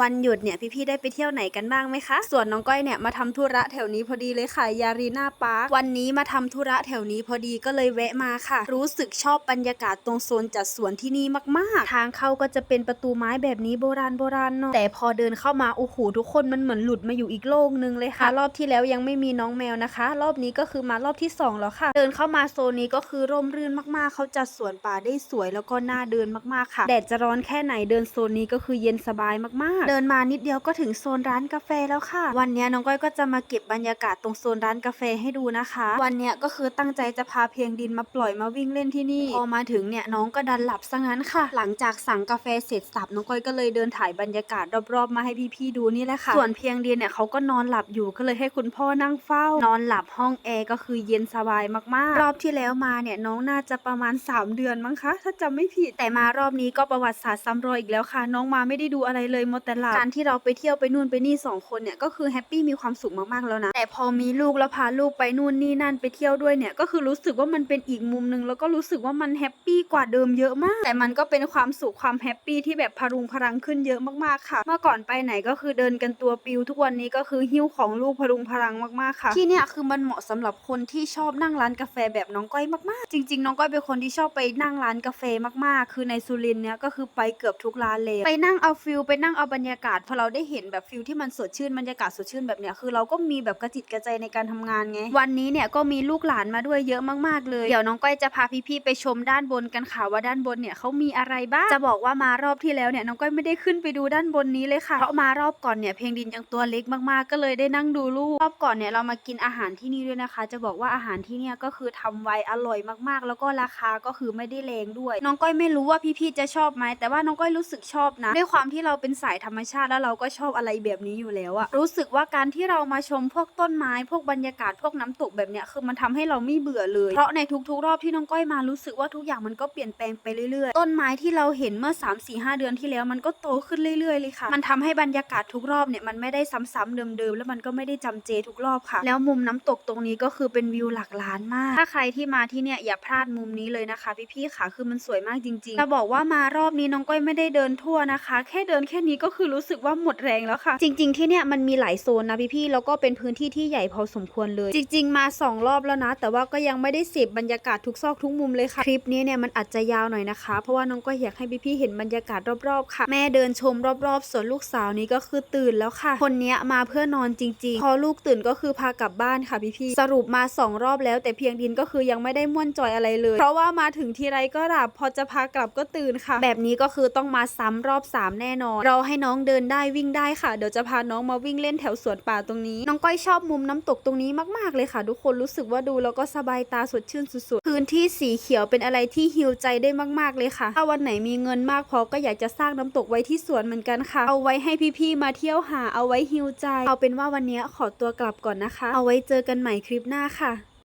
วันหยุดเนี่ยพี่ๆได้ไปเที่ยวไหนกันบ้างไหมคะ ส่วนน้องก้อยเนี่ยมาทำธุระแถวนี้พอดีเลยค่ะยารีนาปาร์ควันนี้มาทำธุระแถวนี้พอดีก็เลยแวะมาค่ะ รู้สึกชอบบรรยากาศตรงโซนจัดสวนที่นี่มากๆ ทางเข้าก็จะเป็นประตูไม้แบบนี้โบราณโบราณเนาะแต่พอเดินเข้ามาโอ้โหทุกคนมันเหมือนหลุดมาอยู่อีกโลกนึงเลยค่ะ รอบที่แล้วยังไม่มีน้องแมวนะคะ รอบนี้ก็คือมารอบที่สองแล้วค่ะ เดินเข้ามาโซนนี้ก็คือร่มรื่นมากๆ เขาจัดสวนป่าได้สวยแล้วก็น่าเดินมากๆค่ะแดดจะร้อนแค่ไหนเดินโซนนี้ก็คือเย็นสบายมากๆเดินมานิดเดียวก็ถึงโซนร้านกาแฟแล้วค่ะ วันนี้น้องก้อยก็จะมาเก็บบรรยากาศตรงโซนร้านกาแฟให้ดูนะคะ วันนี้ก็คือตั้งใจจะพาเพียงดินมาปล่อยมาวิ่งเล่นที่นี่ พอมาถึงเนี่ยน้องก็ดันหลับซะงั้นค่ะ หลังจากสั่งกาแฟเสร็จสับน้องก้อยก็เลยเดินถ่ายบรรยากาศรอบๆมาให้พี่ๆดูนี่แหละค่ะ ส่วนเพียงดินเนี่ยเขาก็นอนหลับอยู่ก็เลยให้คุณพ่อนั่งเฝ้า นอนหลับห้องแอร์ก็คือเย็นสบายมากๆ รอบที่แล้วมาเนี่ยน้องน่าจะประมาณ 3 เดือนมั้งคะ ถ้าจำไม่ผิดแต่มารอบนี้ก็ประวัติศาสตร์ซ้ำรอยอีกแล้วค่ะ น้องมาไม่ได้ดูอะไรเลยมแต่หลับการที่เราไปเที่ยวไปนู่นไปนี่สองคนเนี่ยก็คือแฮปปี้มีความสุขมากๆแล้วนะแต่พอมีลูกแล้วพาลูกไปนู่นนี่นั่นไปเที่ยวด้วยเนี่ยก็คือรู้สึกว่ามันเป็นอีกมุมหนึงแล้วก็รู้สึกว่ามันแฮปปี้กว่าเดิมเยอะมาก แต่มันก็เป็นความสุขความแฮปปี้ที่แบบพรุงพรังขึ้นเยอะมากๆค่ะ เมื่อก่อนไปไหนก็คือเดินกันตัวปิวทุกวันนี้ก็คือหิ้วของลูกพรุงพรังมากๆค่ะ ที่เนี่ยคือมันเหมาะสำหรับคนที่ชอบนั่งร้านกาแฟแบบน้องก้อยมากๆ จริง ๆ น้องก้อยเป็นคนที่ชอบไปนั่งร้านกาแฟมากๆ คือในสุรินเนี่ยก็คือไปเกือบทุกร้านเลยไปนั่งเอาฟิลไปนั่งเอาบรรยากาศพอเราได้เห็นแบบฟิลที่มันสดชื่นบรรยากาศสดชื่นแบบเนี้ยคือเราก็มีแบบกระจิตกระใจในการทำงานไง วันนี้เนี่ยก็มีลูกหลานมาด้วยเยอะมากๆเลย เดี๋ยวน้องก้อยจะพาพี่ๆไปชมด้านบนกันค่ะว่าด้านบนเนี่ยเขามีอะไรบ้าง จะบอกว่ามารอบที่แล้วเนี่ยน้องก้อยไม่ได้ขึ้นไปดูด้านบนนี้เลยค่ะ เพราะมารอบก่อนเนี่ยเพลงดินยังตัวเล็กมากๆ ก็เลยได้นั่งดูลูก รอบก่อนเนี่ยเรามากินอาหารที่นี่ด้วยนะคะ จะบอกว่าอาหารที่เนี่ยก็คือทำไว้อร่อยมากๆ แล้วก็ราคาก็คือไม่ได้แรงด้วย น้องก้อยไม่รู้ว่าพี่ๆจะชอบไหมแต่ว่าน้องก้อยรู้สึกชอบนะด้วยความที่เราเป็นสายธรรมชาติแล้วเราก็ชอบอะไรแบบนี้อยู่แล้วอะรู้สึกว่าการที่เรามาชมพวกต้นไม้ พวกบรรยากาศพวกน้ำตกแบบเนี้ยคือมันทำให้เราไม่เบื่อเลย เพราะในทุกๆ รอบที่น้องก้อยมารู้สึกว่าทุกอย่างมันก็เปลี่ยนแปลงไปเรื่อยๆ ต้นไม้ที่เราเห็นเมื่อ 3 4 5 เดือนที่แล้วมันก็โตขึ้นเรื่อยๆเลยค่ะ มันทำให้บรรยากาศทุกรอบเนี่ยมันไม่ได้ซ้ำๆเดิมๆแล้วมันก็ไม่ได้จำเจทุกรอบค่ะ แล้วมุมน้ำตกตรงนี้ก็คือเป็นวิวหลักล้านมาก ถ้าใครที่มาที่เนี่ยอย่าพลาดมุมนี้เลยนะคะ พี่ๆค่ะคือมันสวยมากจริงๆจะบอกว่ามารอบนี้น้องก้อยไม่ได้เดินทั่วนะคะ แค่เดินแค่นี้ก็คือรู้สึกว่าหมดแรงแล้วค่ะ จริง ๆ ที่เนี่ยมันมีหลายโซนนะพี่ๆแล้วก็เป็นพื้นที่ที่ใหญ่พอสมควรเลย จริง ๆ มาสองรอบแล้วนะ แต่ว่าก็ยังไม่ได้เสพบรรยากาศทุกซอกทุกมุมเลยค่ะ คลิปนี้เนี่ยมันอาจจะยาวหน่อยนะคะ เพราะว่าน้องก็อยากให้พี่ๆเห็นบรรยากาศรอบๆค่ะ แม่เดินชมรอบๆ ส่วนลูกสาวนี้ก็คือตื่นแล้วค่ะ คนเนี้ยมาเพื่อนอนจริง ๆ พอลูกตื่นก็คือพากลับบ้านค่ะพี่ๆสรุปมาสองรอบแล้ว แต่เพียงดินก็คือยังไม่ได้ม่วนจอยอะไรเลย เพราะว่ามาถึงทีไรก็หลับพอจะพากลับก็ตื่นค่ะ แบบนี้ก็คือต้องมาซ้ำรอบสามแน่นอน เราให้น้องเดินได้วิ่งได้ค่ะ เดี๋ยวจะพาน้องมาวิ่งเล่นแถวสวนป่าตรงนี้ น้องก้อยชอบมุมน้ำตกตรงนี้มากๆเลยค่ะ ทุกคนรู้สึกว่าดูแล้วก็สบายตาสดชื่นสุดๆ พื้นที่สีเขียวเป็นอะไรที่ฮิวใจได้มากๆเลยค่ะ ถ้าวันไหนมีเงินมากพอก็อยากจะสร้างน้ำตกไว้ที่สวนเหมือนกันค่ะ เอาไว้ให้พี่ๆมาเที่ยวหาเอาไว้ฮิวใจ เอาเป็นว่าวันนี้ขอตัวกลับก่อนนะคะ เอาไว้เจอกันใหม่คลิปหน้าค่ะ